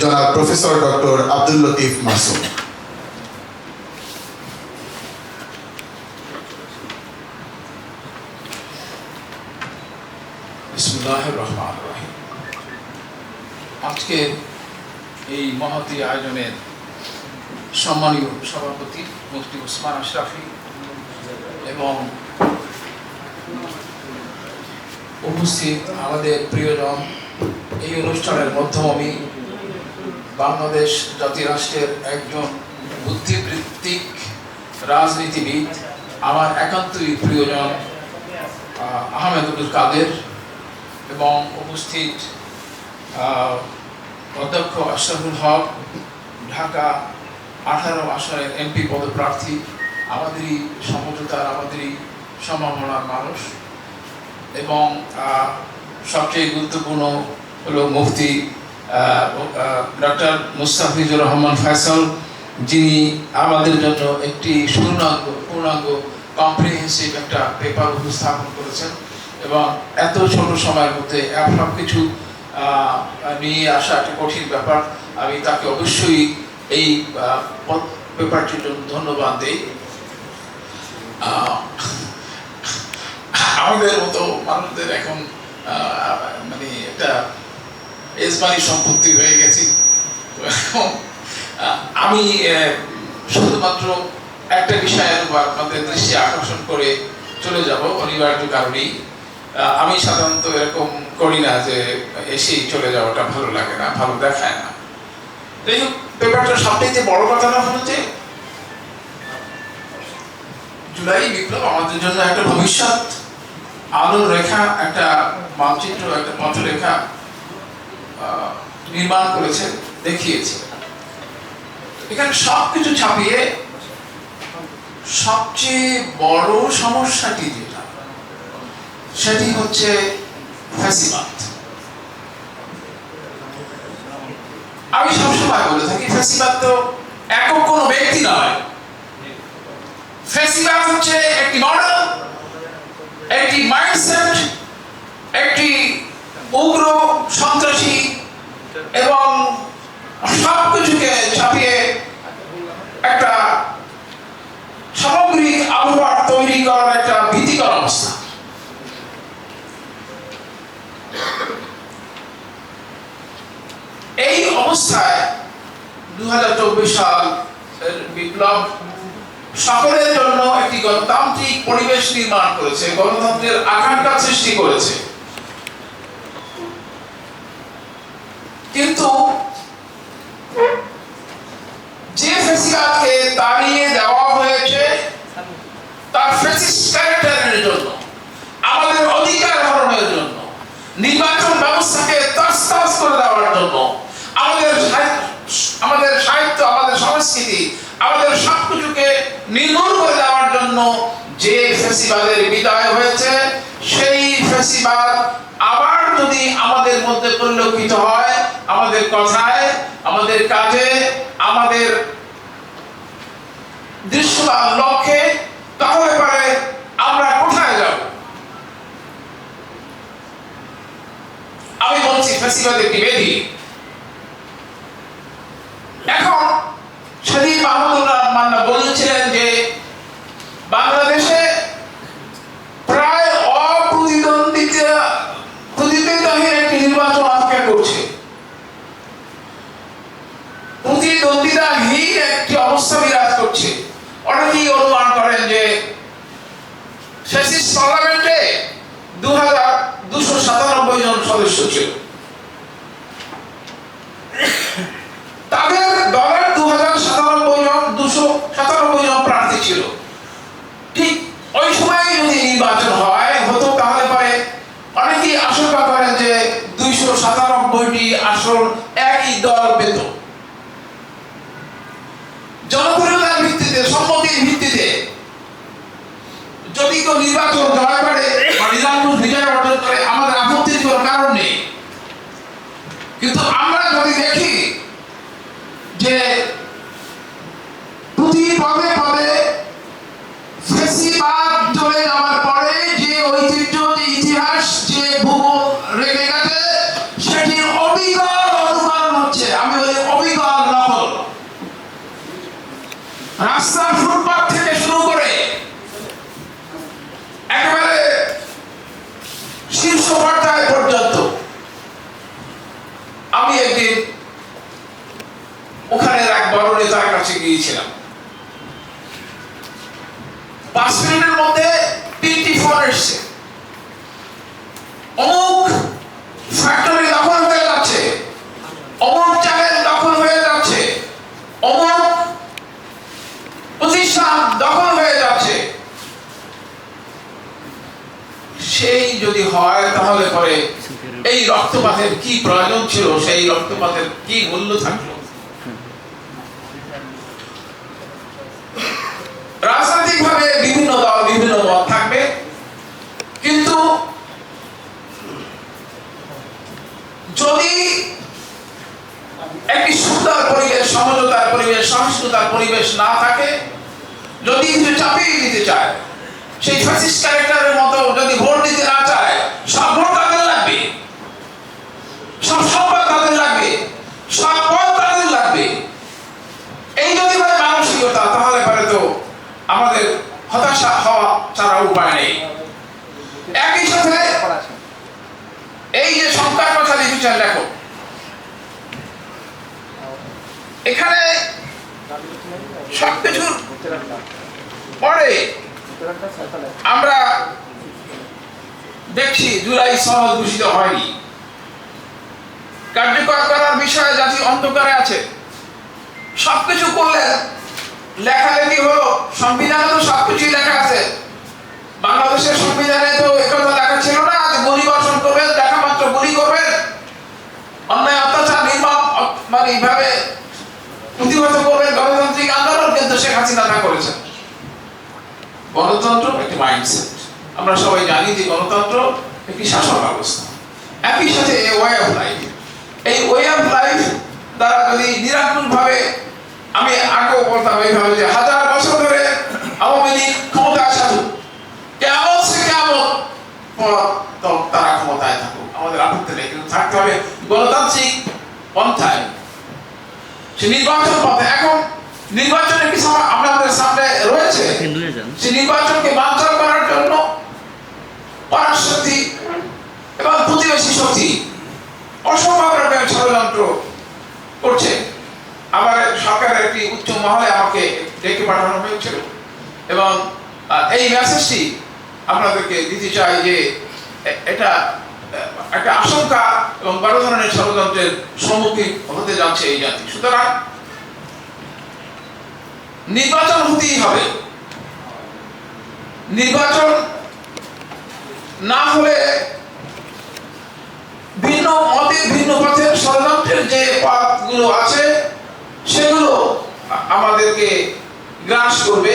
জনাব professor doctor Abdul Latif Masum বিসমুল্লাহ রহমান রহিম আজকের এই মহতী আয়োজনের সম্মানীয় সভাপতি মুফতি ওসমান আশরাফি এবং উপস্থিত আমাদের প্রিয়জন এই অনুষ্ঠানের মধ্যমী বাংলাদেশ জাতিরাষ্ট্রের একজন বুদ্ধিবৃত্তিক রাজনীতিবিদ আমার একান্তই প্রিয়জন আহ, আহমেদুল কাদের এবং উপস্থিত অধ্যক্ষ আশরাফুল হক ঢাকা আঠারো আসনের এমপি পদপ্রার্থী আমাদেরই সমঝোতার, আমাদেরই সম্ভাবনার মানুষ। এবং সবচেয়ে গুরুত্বপূর্ণ হলো মুফতি ডক্টর মুস্তাফিজুর রহমান ফয়সল, যিনি আমাদের জন্য একটি পূর্ণাঙ্গ পূর্ণাঙ্গ কম্প্রিহেন্সিভ একটা পেপার উপস্থাপন করেছেন। এবং এত ছোট সময়ের মধ্যে সব কিছু নিয়ে আসা একটা কঠিন ব্যাপার। আমি তাকে অবশ্যই এই পেপারটির জন্য ধন্যবাদ দিই। আমাদের মতো মানুষদের এখন মানে একটা এজবানি সম্পত্তি হয়ে গেছি। আমি শুধুমাত্র একটা বিষয়ের উপর আপনাদের দৃষ্টি আকর্ষণ করে চলে যাব অনিবার্য কারণেই। আমি সাধারণত এরকম করি না যে এসেই চলে যাওয়াটা ভালো লাগে না, ভালো দেখায় না। যাই হোক পেপারটা সবচেয়ে বড় কথাটা হলো যে জুলাই বিপ্লব আমাদের জন্য একটা ভবিষ্যৎ আলোর রেখা, একটা মানচিত্র, একটা পথরেখা নির্মাণ করেছে, দেখিয়েছে। এখানে সব কিছু ছাপিয়ে সবচেয়ে বড় সমস্যাটি যেটা, সেটি হচ্ছে ফ্যাসিবাদ। আমি সবসময় বলে থাকি ফ্যাসিবাদ তো? একক কোনো ব্যক্তি নয়। ফ্যাসিবাদ হচ্ছে একটি মডেল একটি মাইন্ডসেট একটি উগ্র, সন্ত্রাসী এবং সব কিছুকে ছাপিয়ে একটা সামগ্রিক আবহাওয়া তৈরি করার একটা ভীতিকর অবস্থা এই অবস্থায় দু সাল বিপ্লব সকলের জন্য একটি গণতান্ত্রিক পরিবেশ নির্মাণ করেছে, গণতন্ত্রের আকাঙ্ক্ষা সৃষ্টি করেছে। কিন্তু যে ফেসিবাদকে তাড়িয়ে দেওয়া হয়েছে, তার ফেসিস্ট ক্যারেক্টারের জন্য আমাদের অধিকার হরণের জন্য নির্বাচন ব্যবস্থাকে তসতস করে দেওয়ার জন্য আমাদের সাহিত্য- আমাদের সাহিত্য আমাদের সংস্কৃতি আমাদের সবকিছুকে নির্মূল করে দেওয়ার জন্য যে ফেসিবাদের বিদায় হয়েছে। সেই ফেসিবাদ আবার যদি আমাদের মধ্যে পরিলক্ষিত হয়, আমাদের কথায়, আমাদের কাজে, আমাদের দৃশ্যমান লক্ষ্যে, তাহলে পারে আমরা কোথায় যাব? আমি বলছি ফেসিবাদ একটি ব্যাধি এখন শরীফ মাহমুদুল্লাহ মান্না বলেছিলেন যে বাংলাদেশে প্রায় অপ্রতিদ্বন্দ্বিতা প্রতিদ্বন্দ্বিতাহীন একটি নির্বাচন আজকে করছে প্রতিদ্বন্দ্বিতাহীন একটি অবস্থা বিরাজ করছে। অনেকেই অনুমান করেন যে শেষিস পার্লামেন্টে দু হাজার দুশো সাতানব্বই জন সদস্য ছিল। লিখিত নির্বাচন করার বা নির্বাচন বিজয় অর্জন করে আমাদের আপত্তির কোনো কারণ নেই। কিন্তু আমরা যদি দেখি যে প্রতি পদে পদে ফেসিবাদ চলে যাওয়ার পরে যে ঐতিহ্য, যে ইতিহাস, যে ভূগোল রেখে গেছে, সেটির অবিকল অনুকরণ হচ্ছে। আমি ওই অবিকল নকল। রাস্তার ফুটপাথ বন্দ্যোপাধ্যায় পর্যন্ত আমি একদিন ওখানে এক বড় নেতার কাছে গিয়েছিলাম। পাঁচ মিনিটের মধ্যে তিনটি ফোন এসছে অমুক ফ্যাক্টরি দখল হয়ে যাচ্ছে অমুক চ্যানেল দখল হয়ে যাচ্ছে অমুক প্রতিষ্ঠান দখল হয়ে যাচ্ছে সেই যদি হয়, তাহলে পরে এই রক্তপাতের কি প্রয়োজন ছিল? সেই রক্তপাতের কি মূল্য থাকল? রাজনৈতিকভাবে বিভিন্ন দল, বিভিন্ন মত থাকবে। কিন্তু যদি একটি সুন্দর পরিবেশ, সমঝোতার পরিবেশ, সহিষ্ণুতার পরিবেশ না থাকে, যদি কিছু চাপিয়ে দিতে চায়, সেই ফ্যাসিস্ট ক্যারেক্টারের মতো যদি ভোট দিতে না চায় সব ভোট তাদের লাগবে সব সম্পদ তাদের লাগবে সব পদ তাদের লাগবে এই যদি হয় মানসিকতা তাহলে পরে তো আমাদের হতাশা হওয়া ছাড়া উপায় নেই একই সাথে এই যে কথা লিখেছেন এখানে সবকিছুর পরে আমরা দেখছি জুলাই সনদ ঘোষিত হয়নি। কার্যকর করার বিষয়ে জাতি অন্ধকারে আছে। সবকিছু করলে লেখালেখি হলো, সংবিধানে তো সবকিছুই লেখা আছে। বাংলাদেশের সংবিধানে তো একথা লেখা ছিল না যে গুলি বর্ষণ করবেন দেখা মাত্র গুলি অন্যায় অত্যাচার নির্মম মানে এইভাবে প্রতিহত করবেন গণতান্ত্রিক আন্দোলন, কিন্তু শেখ হাসিনা তা করেছেন। গণতন্ত্র একটি মাইন্ডসেট আমরা সবাই জানি যে গণতন্ত্র একটি শাসন ব্যবস্থা একই সাথে ওয়ে অফ লাইফ এই ওয়ে অফ লাইফ দ্বারা যদি নিরাকুলভাবে আমি আগেও বলতাম এইভাবে যে হাজার বছর ধরে আওয়ামী লীগ ক্ষমতায় থাকুক কেমন সে কেমন? তারা ক্ষমতায় থাকুক। আমাদের আপত্তি নেই, কিন্তু থাকতে হবে গণতান্ত্রিক পন্থায়। সে নির্বাচন পথে এখন নির্বাচনের কিছু আমাদের সামনে রয়েছে। সে নির্বাচনকে বাঞ্চাল করার জন্য এবং প্রতিবেশী শক্তি ষড়যন্ত্র করছে। আবার সরকারের একটি উচ্চ মহলে আমাকে ডেকে পাঠানো হয়েছিল এবং এই মেসেজটি আপনাদেরকে দিতে চাই যে এটা একটা আশঙ্কা এবং বড় ধরনের ষড়যন্ত্রের সম্মুখীন হতে যাচ্ছে এই জাতি। সুতরাং নির্বাচন হতেই হবে। নির্বাচন না হলে ভিন্ন মতের ভিন্ন পথের ষড়যন্ত্রের যে পথগুলো আছে, সেগুলো আমাদেরকে গ্রাস করবে।